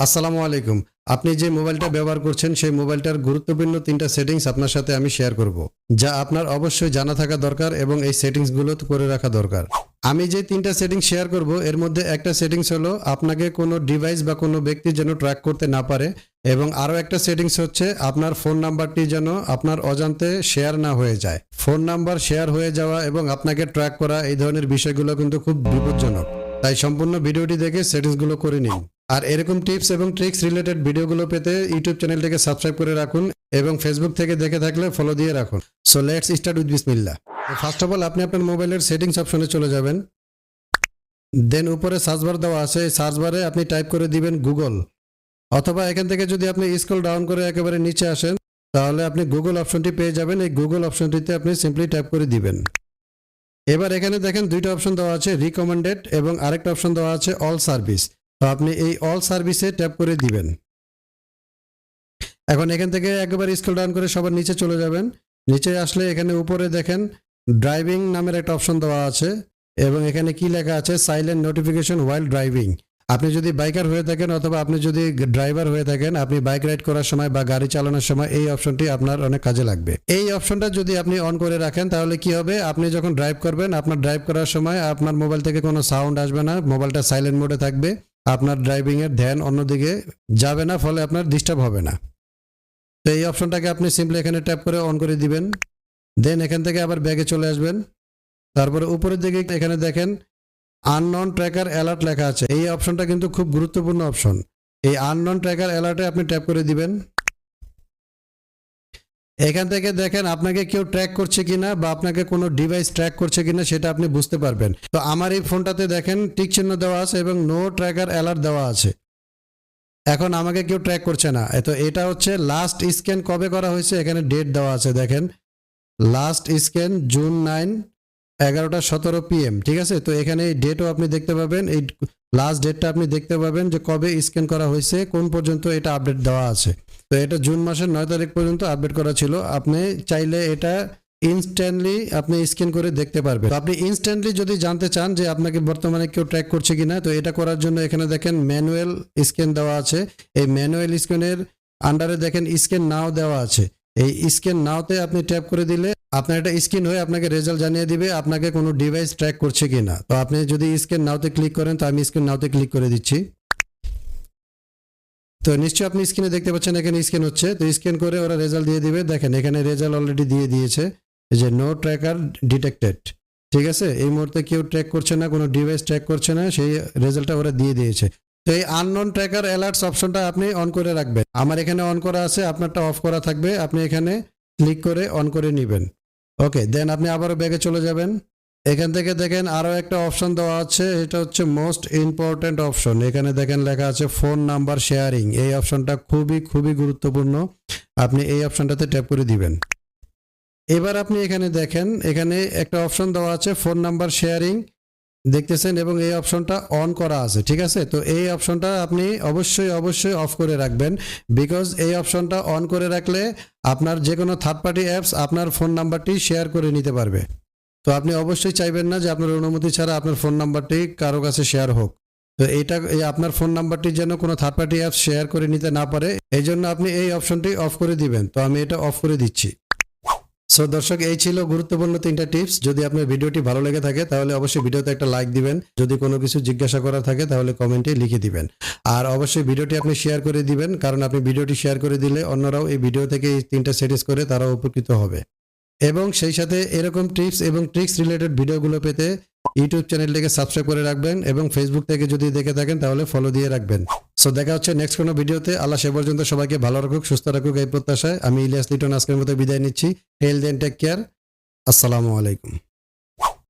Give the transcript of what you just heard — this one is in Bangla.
আসসালামু আলাইকুম। আপনি যে মোবাইলটা ব্যবহার করছেন, সেই মোবাইলটার গুরুত্বপূর্ণ তিনটা সেটিংস আপনার সাথে আমি শেয়ার করব, যা আপনার অবশ্যই জানা থাকা দরকার এবং এই সেটিংসগুলো করে রাখা দরকার। আমি যে তিনটা সেটিংস শেয়ার করব, এর মধ্যে একটা সেটিংস হলো আপনাকে কোনো ডিভাইস বা কোনো ব্যক্তি যেন ট্র্যাক করতে না পারে এবং আরও একটা সেটিংস হচ্ছে আপনার ফোন নাম্বারটি যেন আপনার অজান্তে শেয়ার না হয়ে যায়। ফোন নাম্বার শেয়ার হয়ে যাওয়া এবং আপনাকে ট্র্যাক করা এই ধরনের বিষয়গুলো কিন্তু খুব বিপজ্জনক। তাই সম্পূর্ণ ভিডিওটি দেখে সেটিংসগুলো করে নিন। আর এরকম টিপস এবং ট্রিক্স রিলেটেড ভিডিওগুলো পেতে ইউটিউব চ্যানেলটিকে সাবস্ক্রাইব করে রাখুন এবং ফেসবুক থেকে দেখে থাকলে ফলো দিয়ে রাখুন। সো লেটস স্টার্ট উইথ বিসমিল্লা ফার্স্ট অফ অল আপনি আপনার মোবাইলের সেটিংস অপশনে চলে যাবেন। দেন উপরে সার্চ বার দেওয়া আছে। এই সার্চ বারে আপনি টাইপ করে দিবেন গুগল অথবা এখান থেকে যদি আপনি স্ক্রল ডাউন করে একেবারে নিচে আসেন, তাহলে আপনি গুগল অপশনটি পেয়ে যাবেন। এই গুগল অপশনটিতে আপনি সিম্পলি টাইপ করে দিবেন। এবার এখানে দেখেন দুইটা অপশন দেওয়া আছে রিকমেন্ডেড এবং আরেকটা অপশন দেওয়া আছে অল সার্ভিস আপনি এই অল সার্ভিসে ট্যাপ করে দিবেন। এখন এখান থেকে একেবারে স্ক্রল ডাউন করে সবার নিচে চলে যাবেন। নিচে আসলে এখানে উপরে দেখেন ড্রাইভিং নামের একটা অপশন দেওয়া আছে এবং এখানে কি লেখা আছে? সাইলেন্ট নোটিফিকেশন ওয়াইল ড্রাইভিং আপনি যদি বাইকার হয়ে থাকেন অথবা আপনি যদি ড্রাইভার হয়ে থাকেন, আপনি বাইক রাইড করার সময় বা গাড়ি চালানোর সময় এই অপশনটি আপনার অনেক কাজে লাগবে। এই অপশনটা যদি আপনি অন করে রাখেন, তাহলে কি হবে? আপনি যখন ড্রাইভ করবেন, আপনার ড্রাইভ করার সময় আপনার মোবাইল থেকে কোনো সাউন্ড আসবে না মোবাইলটা সাইলেন্ট মোডে থাকবে। আপনার ড্রাইভিংয়ের ধ্যান অন্যদিকে যাবে না, ফলে আপনার ডিস্টার্ব হবে না। তো এই অপশনটাকে আপনি সিম্পলি এখানে ট্যাপ করে অন করে দিবেন। দেন এখান থেকে আবার ব্যাগে চলে আসবেন। তারপরে উপরের দিকে এখানে দেখেন আননন ট্র্যাকার অ্যালার্ট লেখা আছে। এই অপশনটা কিন্তু খুব গুরুত্বপূর্ণ অপশন এই আননন ট্র্যাকার অ্যালার্টে আপনি ট্যাপ করে দিবেন। এখান থেকে দেখেন আপনাকে কেউ ট্র্যাক করছে কিনা বা আপনাকে কোনো ডিভাইস ট্র্যাক করছে কিনা সেটা আপনি বুঝতে পারবেন। তো আমার এই ফোনটাতে দেখেন টিক চিহ্ন দেওয়া আছে এবং নো ট্র্যাকার অ্যালার্ট দেওয়া আছে। এখন আমাকে কেউ ট্র্যাক করছে না। তো এটা হচ্ছে লাস্ট স্ক্যান কবে করা হয়েছে? এখানে ডেট দেওয়া আছে, দেখেন। লাস্ট স্ক্যান জুন নাইন এগারোটা সতেরো পিএম ঠিক আছে? তো এখানে এই ডেটও আপনি দেখতে পাবেন। এই লাস্ট ডেটটা আপনি দেখতে পাবেন যে কবে স্ক্যান করা হয়েছে, কোন পর্যন্ত এটা আপডেট দেওয়া আছে। তো এটা জুন মাসের নয় তারিখ পর্যন্ত আপডেট করা ছিল। আপনি চাইলে এটা ইনস্ট্যান্টলি আপনি স্ক্যান করে দেখতে পারবেন। তো আপনি ইনস্ট্যান্টলি যদি জানতে চান যে আপনাকে বর্তমানে কেউ ট্র্যাক করছে কিনা, তো এটা করার জন্য এখানে দেখেন ম্যানুয়াল স্ক্যান দেওয়া আছে। এই ম্যানুয়াল স্ক্যানের আন্ডারে দেখেন স্ক্যান নাও দেওয়া আছে। এই স্ক্যান নাওতে আপনি ট্যাপ করে দিলে আপনার এটা স্ক্যান হয়ে আপনাকে রেজাল্ট জানিয়ে দিবে আপনাকে কোনো ডিভাইস ট্র্যাক করছে কিনা। তো আপনি যদি স্ক্যান নাওতে ক্লিক করেন, তো আমি স্ক্যান নাওতে ক্লিক করে দিচ্ছি। তো নিশ্চয়ই আপনি স্ক্রিনে দেখতে পাচ্ছেন, এখানে স্ক্যান হচ্ছে। তো স্ক্যান করে ওরা রেজাল্ট দিয়ে দিবে। দেখেন, এখানে রেজাল্ট অলরেডি দিয়ে দিয়েছে। যে নো ট্র্যাকার ডিটেক্টেড ঠিক আছে? এই মুহূর্তে কেউ ট্র্যাক করছে না, কোনো ডিভাইস ট্র্যাক করছে না, সেই রেজাল্টটা ওরা দিয়ে দিয়েছে। তো এই আননোন ট্র্যাকার অ্যালার্টস অপশনটা আপনি অন করে রাখবেন। আমার এখানে অন করা আছে, আপনারটা অফ করা থাকবে। আপনি এখানে ক্লিক করে অন করে নেবেন। ওকে দেন আপনি আবারও ব্যাগে চলে যাবেন। এখান থেকে দেখেন আরও একটা অপশন দেওয়া আছে, এটা হচ্ছে মোস্ট ইম্পর্ট্যান্ট অপশন এখানে দেখেন লেখা আছে ফোন নাম্বার শেয়ারিং এই অপশনটা খুবই খুবই গুরুত্বপূর্ণ। আপনি এই অপশনটাতে ট্যাপ করে দিবেন। এবার আপনি এখানে দেখেন, এখানে একটা অপশন দেওয়া আছে ফোন নাম্বার শেয়ারিং দেখতেছেন, এবং এই অপশনটা অন করা আছে, ঠিক আছে? তো এই অপশনটা আপনি অবশ্যই অবশ্যই অফ করে রাখবেন। বিকজ এই অপশনটা অন করে রাখলে আপনার যে কোনো থার্ড পার্টি অ্যাপস আপনার ফোন নাম্বারটি শেয়ার করে নিতে পারবে। তো আপনি অবশ্যই চাইবেন না যে আপনার অনুমতি ছাড়া আপনার ফোন নাম্বারটি কারও কাছে শেয়ার হোক। তো এটা আপনার ফোন নাম্বারটি যেন কোনো থার্ড পার্টি অ্যাপ শেয়ার করে নিতে না পারে এই জন্য আপনি এই অপশনটি অফ করে দিবেন। তো আমি এটা অফ করে দিচ্ছি। সো দর্শক, এই ছিল গুরুত্বপূর্ণ তিনটা টিপস যদি আপনার ভিডিওটি ভালো লেগে থাকে, তাহলে অবশ্যই ভিডিওতে একটা লাইক দিবেন। যদি কোনো কিছু জিজ্ঞাসা করা থাকে, তাহলে কমেন্টে লিখে দিবেন। আর অবশ্যই ভিডিওটি আপনি শেয়ার করে দিবেন, কারণ আপনি ভিডিওটি শেয়ার করে দিলে অন্যরাও এই ভিডিও থেকে এই তিনটা সেটিংস করে তারাও উপকৃত হবে। এবং সেই সাথে এরকম টিপস এবং ট্রিক্স রিলেটেড ভিডিওগুলো পেতে ইউটিউব চ্যানেলটিকে সাবস্ক্রাইব করে রাখবেন এবং ফেসবুক থেকে যদি দেখে থাকেন তাহলে ফলো দিয়ে রাখবেন। সো দেখা হচ্ছে নেক্সট কোনো ভিডিওতে আল্লাহ সে পর্যন্ত সবাইকে ভালো রাখুক, সুস্থ রাখুক এই প্রত্যাশায়। আমি ইলিয়াস লিটন আজকের মতো বিদায় নিচ্ছি। হেলথ দেন টেক কেয়ার আসসালামু আলাইকুম।